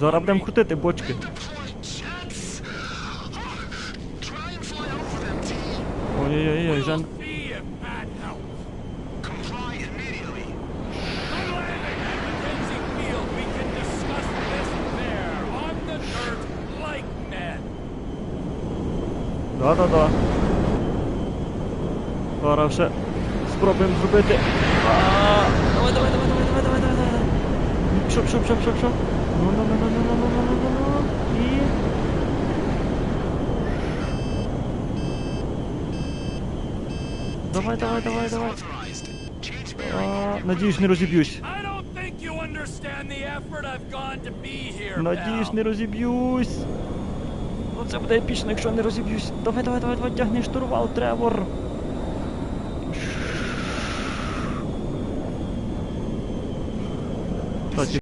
Зараз будемо крутити бочки. Ой-ой-ой, Жан. Да-да-да. Зараз ще спробуємо зробити. А, давай, давай, давай, давай шоп, шоп, шоп, шоп, шоп. Ну, ну, ну, ну, ну, ну, ну, ну, ну, ну, ну. И... Давай, давай, давай, давай. А, надеюсь, не разобьюсь. Надеюсь, не разобьюсь. Ну это будет эпично, если не разобьюсь. Давай, давай, давай, давай, тягни штурвал, тревор.